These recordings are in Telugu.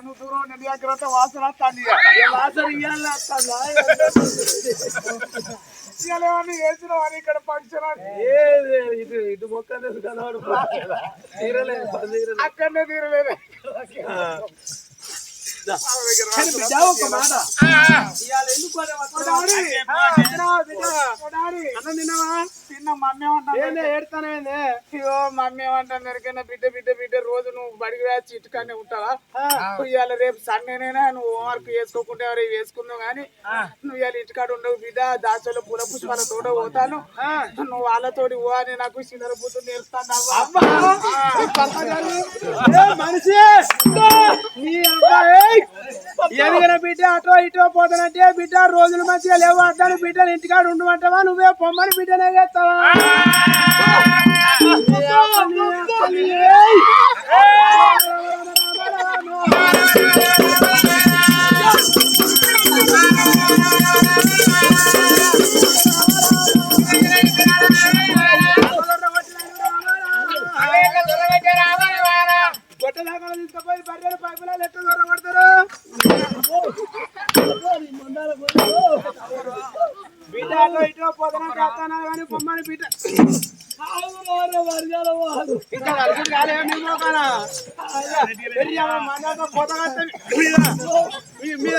నువ్వు దూరం నీ దగ్గర వాసన వస్తాను వాసన ఇయ్యాలి వస్తుందా ఇయ్యాలేమని వేసిన వాడిని ఇక్కడ ఫంక్షన్ ఇటు ఇటు మొక్క కనవాడు తీరలేదు అక్కడనే తీరలేదు. ఒక మాట. ఇవాళ ఎందుకు అన్నం తిన్నావా? తిన్నా మమ్మీ ఏమంటా ఏడుతానే బిడ్డ బిడ్డ బిడ్డ రోజు నువ్వు బడికి వచ్చి ఇటుకానే ఉంటావా? ఇవాళ రేపు సండేనైనా? నువ్వు హోంవర్క్ వేసుకోకుండా ఎవరు వేసుకుందావు కానీ నువ్వు ఇవాళ ఇంటికాడ ఉండవు బిడ్డ. దాచలో పూల పుష్పాల తోట పోతాను. నువ్వు వాళ్ళతోటి పో అని నాకు చిల్లర బుద్ధులు నేర్పుతాను మనిషి! నీ అబ్బాయి ఎదిగిన బిడ్డ అటో ఇటో పోతానంటే బిడ్డ రోజులు మంచిగా లేవు అంటాను బిడ్డను ఇంటికాడ ఉండమంటావా? నువ్వే పొమ్మని బిడ్డనే చేస్తావా? Thank you. నీ అబ్బ, నీ ఏయ్. గొట్ట దాకా తీసుకుపోయి బర్రెలు పైపులలో ఎట్లా దొరకబడతారు బిడ్డ అటో ఇటో పోతానా చేస్తానా కానీ పొమ్మని బిడ్డ ఇంకా నలుగురు కాలేదా నీ మోకాన? అయ్యా, పెళ్ళి అవ్వ, మన్నాక పోతా కష్టం. మీద-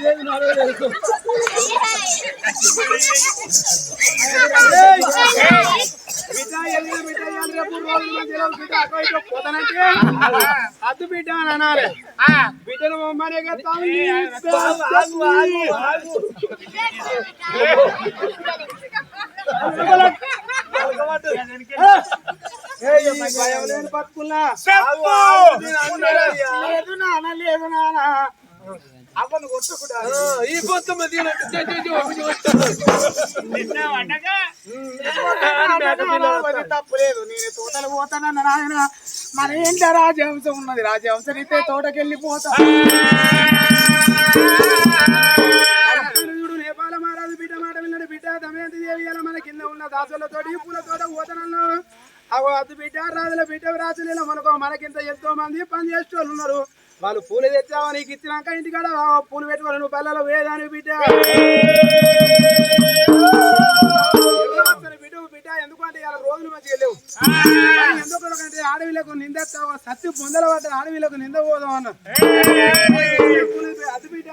నీ బిడ్డ ఎల్లిన అద్దు బిడ్డ అని అనాలి బిడ్డను మమ్మనే కట్టాలి లేదు నాన్న లేదు నాన్న అవ్వను ఈ పొత్తు తప్పులేదు నేను తోటలు పోతానన్న నాయన. మన ఏంటి రాజహంసం ఉన్నది? రాజహంసం అయితే తోటకెళ్ళి పోతా చూడు నేపాల మహారాజు బిడ్డ మాట విన్నాడు. బిడ్డ దమయంతి దేవి ఇలా మన కింద ఉన్న దాసులతోటి పూలతోట పోతనన్ను అగో అద్దు బిడ్డ రాజుల బిడ్డ రాజులలో మనకు మనకింత ఎంతో మంది పని చేసేవాళ్ళు ఉన్నారు. వాళ్ళు పూలు తెచ్చావా నీకు ఇచ్చినాక ఇంటికాడ ఆ పూలు పెట్టుకోవాలి నువ్వు పిల్లలు వేదాని బిడ్డ? ఎవరు బిడ్డ. ఎందుకంటే ఇలా రోజులు మంచిగా లేవు. ఎందుకంటే ఆడవిలకు నిందేస్తావా సత్తి పొందల పడ్డ ఆడవిలకు నింద పోదాం అన్న అది బిడ్డ.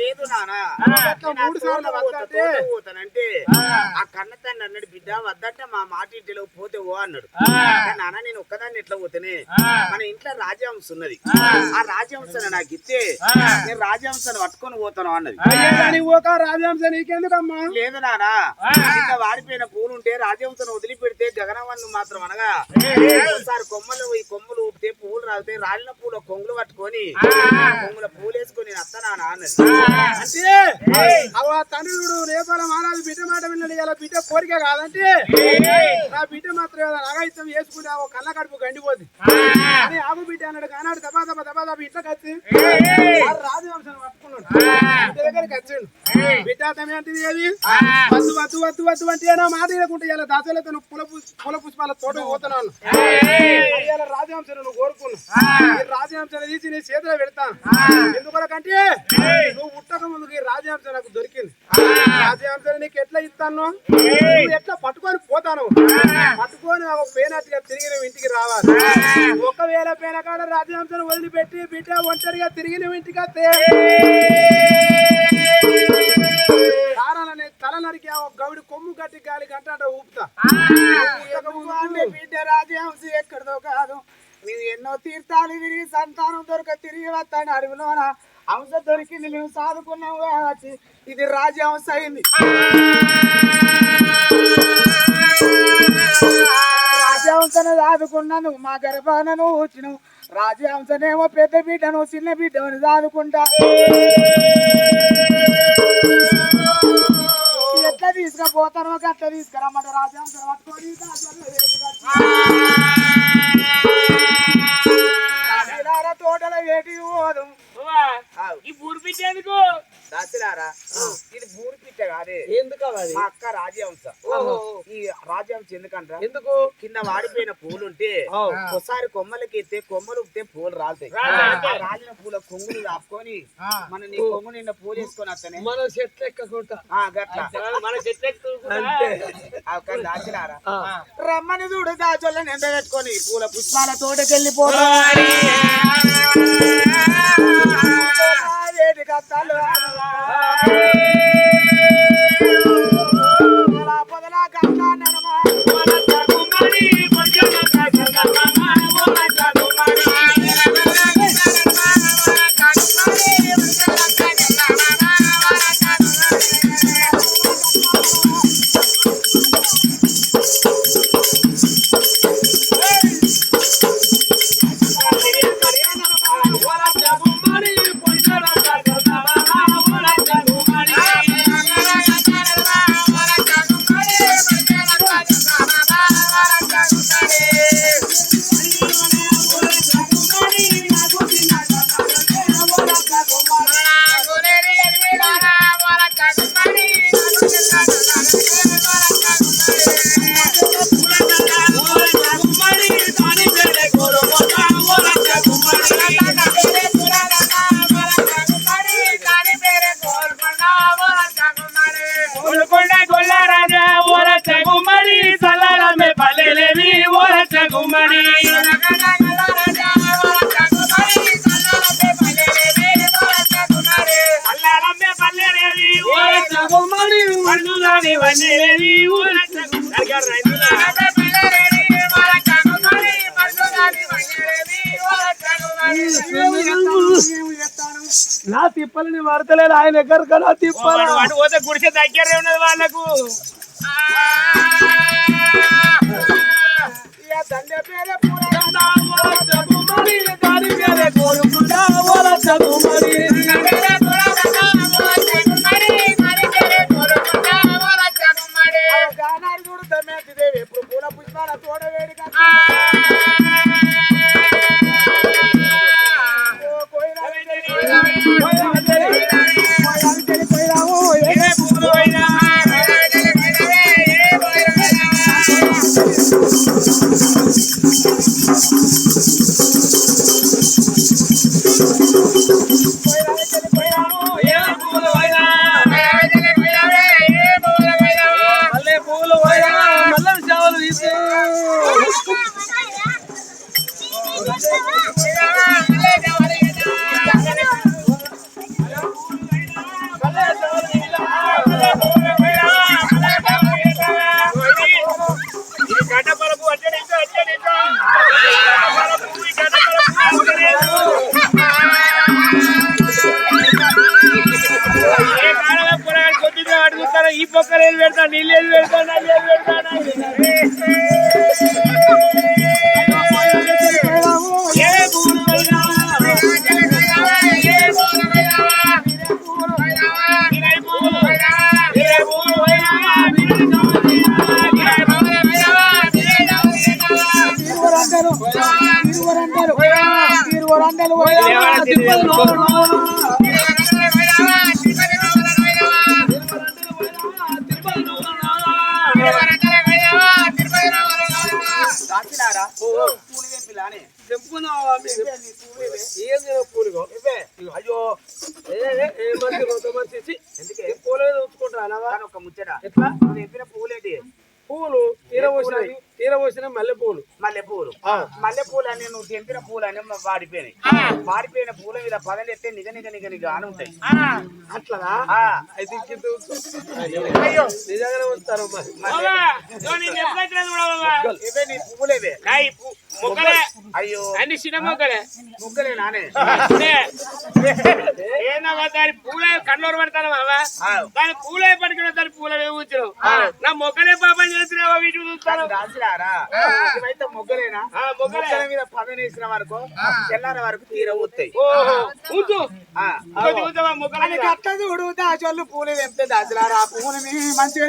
లేదు నానా. అట్లా మూడు సార్లు వద్దంటే. పోతానంటే ఆ. కన్న తండ్రి అన్నాడు బిడ్డ వద్దంటే మా మాట ఇంటిలో పోతే ఓ అన్నాడు. నాన్న నేను ఒక్కదాన్ని ఎట్లా పోతేనే? మన ఇంట్లో రాజహంస ఉన్నది. ఆ. రాజహంసను నాకు ఇస్తే నేను రాజహంసను పట్టుకొని పోతాను అన్నది. రాజహంస నీకెందుకమ్మా? లేదు నానా. వాడిపోయిన పూలు ఉంటే రాజహంసను వదిలిపెడితే గగనవన్ను మాత్రం అనగా. ఒకసారి కొమ్మలు ఈ కొమ్మలు ఊపితే పూలు రాలితే రాలిన పూల కొంగులు పట్టుకొని కొంగుల పూలు వేసుకొని నేను అత్తనానా అన్నది. అంటే అవ తండ్రుడు రేపాల మహారాజు బిడ్డ మాట విన్నాడు ఇలా బిడ్డ కోరిక కాదంటే. నా బిడ్డ మాత్రం ఏదో నగయితం వేసుకుంటే ఆ కళ్ళ కడుపు గండిపోద్ది అని ఆగు బిడ్డ అన్నాడు కానాడు దబా దబా దబా దబా ఇంట్లోకి వచ్చి ఆ రాజవంశం పట్టుకున్నాడు. బిడ్డ దగ్గరికి వచ్చిండు. బిడ్డ ఏది? వద్దు వద్దు వద్దు. వద్దు అంటే నా మాట వినకుంటే ఇలా దాసలతో నువ్వు పుల పుల పుష్పాల తోట పోతున్నాను. ఇలా రాజవంశం నువ్వు కోరుకున్నావు. ఈ రాజవంశం తీసి నీ చేతిలో పెడతాను ఎందుకొరకంటే నువ్వు పుట్టక ముందుకు ఈ రాజవంశం నాకు దొరికింది. రాజవంశం నీకు ఎట్లా ఇస్తాను ఎట్లా పట్టుకొని పోతాను పట్టుకొని ఒక పేనట్టుగా తిరిగి నువ్వు ఇంటికి రావాలి. ఒకవేళ పేనకాడ రాజవంశం వదిలిపెట్టి బిడ్డ ఒంటరిగా తిరిగి నువ్వు ఇంటికి వస్తే కారాలని తల నరికి గౌడి కొమ్ము కట్టి గాలి గంట ఊపుతా. బిడ్డ రాజహంశ ఎక్కడదో కాదు. నువ్వు ఎన్నో తీర్థాలు తిరిగి సంతానం దొరక తిరిగి వస్తాను అడవిలోన. హంస దొరికింది నువ్వు సాదుకున్నావు కాబట్టి ఇది రాజహంస అయింది. రాజహంసను మా గర్భానను వచ్చిన రాజహంసనేమో పెద్ద బిడ్డను చిన్న బిడ్డను దాదుకుంటా. ఎట్లా తీసుకుపోతారో అట్లా తీసుకురమ్మంటే రాజహంసను పట్టుకొని తోటల వేటి పోదు ఈ బూరు పిచ్చేందుకు దాసిరారా ఇది బూరి పిట్ట కాదే. ఎందుకు మా అక్క రాజహంస. ఈ రాజహంస ఎందుకంటారా? ఎందుకు? కింద వాడిపోయిన పూలుంటే ఓ. ఒకసారి కొమ్మలకి ఎత్తే కొమ్మలు ఉప్పితే పూలు రాలుతాయి. రాలిన పూల కొంగులు ఆపుకొని మన నీ కొంగు నిండా పూలు వేసుకొని వస్తానే మనం చెట్లు ఎక్కకుండా మన చెట్లు ఆ. రమ్మని చూడు దాచోళ్ళ నిండ పెట్టుకొని పూల పుష్పాల తోటకెళ్ళిపోతా వేడి కత్తాలు చగుమడి నా తిప్పలని వాడతలేదు ఆయన ఎక్కడికా నా తిప్పల. వాడు పోతే గుడిసె దగ్గరే ఉన్నది వాళ్ళకు. కోరుకుంటా ఓల చదువుమని అయ్యో ఎందుకే ఈ పూలు ఉంచుకుంటా ఒక ముచ్చట ఎట్లా నువ్వు చెప్పిన పూలేంటి పూలు తీర పోసినాయి తీర పోసిన మల్లె పూలు. మల్లె పూలు. ఆ. మల్లె పూలు అని నువ్వు తెంపిన పూలు అని వాడిపోయినాయి. వాడిపోయిన పూల మీద పదలు ఎత్తే నిగ నిగ నిగ నిగ అని ఉంటాయి. అట్లనా. అయితే. అయ్యో. నిజంగానే నీ పువ్వులేవే. మొక్కలే అయ్యో. అన్ని చిన్న మొక్కలే ముగ్గులే నానే. లే. ఏందవ్వా దాని పూలే కన్నూరు పడతాను బాబా ఆ. దాని పూలే పడుకున్న దాని పూలే కూర్చున్నావు నా మొక్కలే పాపం చేస్తున్నావా వీటి చూస్తాను? రాసిరారా ఇవైతే మొగ్గలేనా? ఆ, మొగ్గలే. మీద పదం వేసిన వరకు తెల్లార వరకు తీర ఊతాయి. మొక్కల. కట్ట చూడు దాచోళ్ళు పూలు తెంపితే దాచలారా ఆ పువ్వుని మంచిగా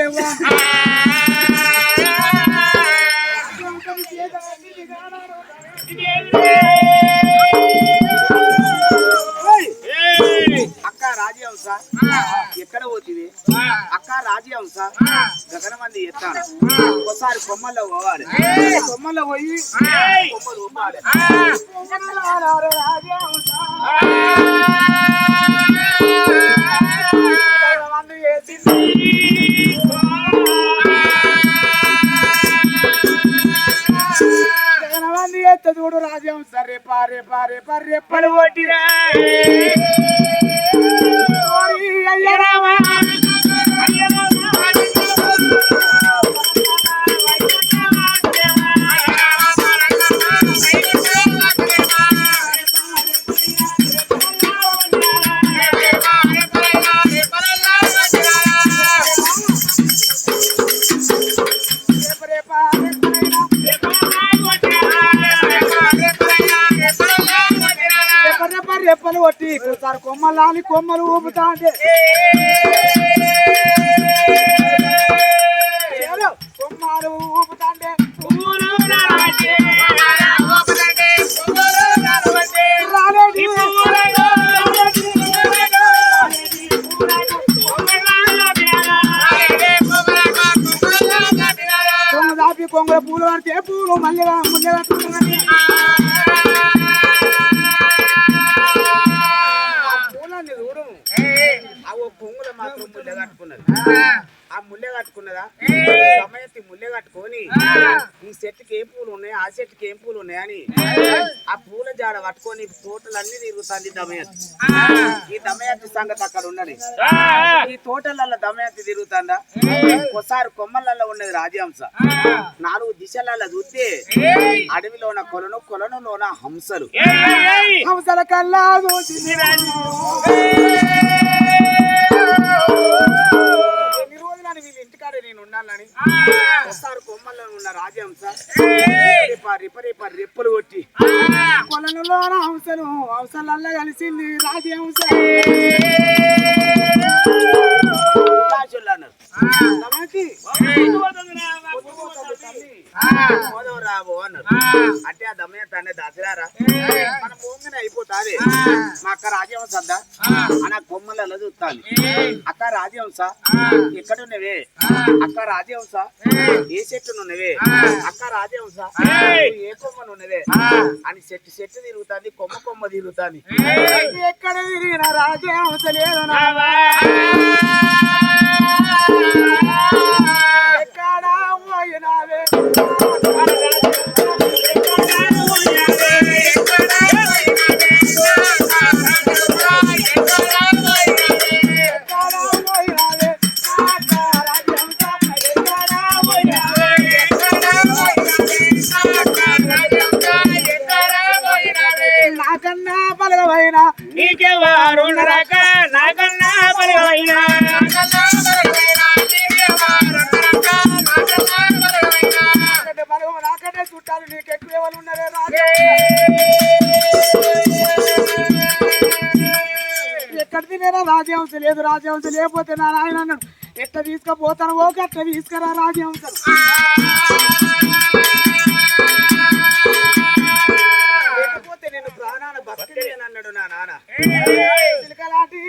అక్క రాజీ అక్క ఎక్కడ పోతుంది అక్క రాజహంస గగనమంది ఎత్తాను ఒకసారి కొమ్మల్లో పోవాలి. కొమ్మల్లో పోయి కొమ్మలు ఉండాలి చూడు రేపా రేపా రేపలు కొట్టిరా. ఓరి అయ్య రామా. రేపలు సార్ కొమ్మలాని కొమ్మలు ఊపుతా అంటే పట్టుకొని తోటలన్నీ తిరుగుతుంది దమయత్తి ఈ దమయత్తి సంగతి అక్కడ ఉన్నది. ఈ తోటలలో దమయత్తి తిరుగుతుందా? ఒకసారి కొమ్మలలో ఉన్నది రాజహంస. నాలుగు దిశలలో చూస్తే అడవిలోన కొలను కొలనులోన హంసలు. హంసల కల్లా చూసి రోజులని వీళ్ళ ఇంటికాడే నేను ఉండాలని ఒకసారి కొమ్మల్లో ఉన్న రాజహంస. రిప రిప రిప రెప్పలు కొట్టి. కొలనులో హంసలు హంసలల్లా కలిసింది రాజహంస. అంటే ఆ దమయంత అనే దాసిరారా? మన భూమిని అయిపోతాది. మా అక్క రాజహంస అద్దా అని ఆ కొమ్మలలో చూస్తాను అక్క రాజహంస ఎక్కడున్నవే? అక్క రాజహంస ఏ. చెట్టునున్నవే? అక్క రాజహంస ఏ. కొమ్మనున్నవే? అని చెట్టు చెట్టు తిరుగుతాంది కొమ్మ కొమ్మ తిరుగుతాంది. ఎక్కడ తిరిగిన రాజహంస లేదు నా రాజహంస లేదు రాజహంస లేకపోతే నా నాయన అన్నాడు ఎట్లా తీసుకుపోతాను ఓ అట్లా తీసుకురా రాజహంస లేకపోతే నేను ప్రాణాన అన్నాడు నా నాన్న. చిలకలాంటి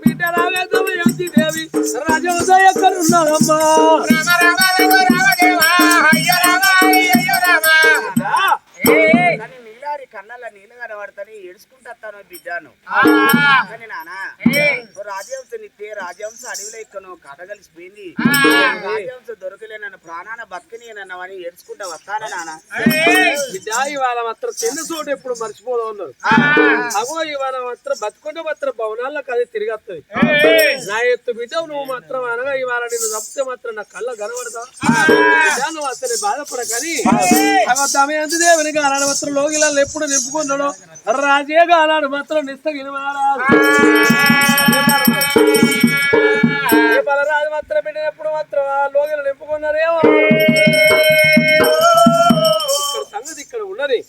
బిడ్డ దేవి రాజోదయ కరుణామ్మా కానీ నీలారి కళ్ళ నీళ్ళు కనబడతాని ఏడుచుకుంటాను బిడ్డను కానీ నానా రాజహంస నిత్తే రాజహంస అడవిలో ఇక్కడ కథ కలిసిపోయింది. రాజహంస నన్నవని ఏడ్చుకుంటా వస్తానా నాన్న? బిడ్డ ఇవాళ మాత్రం చిన్న చోటు ఎప్పుడు మర్చిపోదా ఉన్నారు అగో ఇవాళ మాత్రం బతుకుంటే మాత్రం భవనాల్లోకి అది తిరిగి వస్తుంది నా ఎత్తు బిడ్డ నువ్వు మాత్రం అనగా ఇవాళ నేను తప్పితే మాత్రం నా కళ్ళ కనబడతా. బిడ్డ నువ్వు అసలు బాధపడకని. దమయంతి దేవుని గాలాడు మాత్రం లోగిలలో ఎప్పుడు నింపుకున్నాడు రాజే గాలాడు మాత్రం నిస్తగిన ఏ బలరాజు మాత్రం పెట్టినప్పుడు మాత్రం ఆ లోగిలు నింపుకున్నారేమో. సంగతి ఇక్కడ ఉన్నది.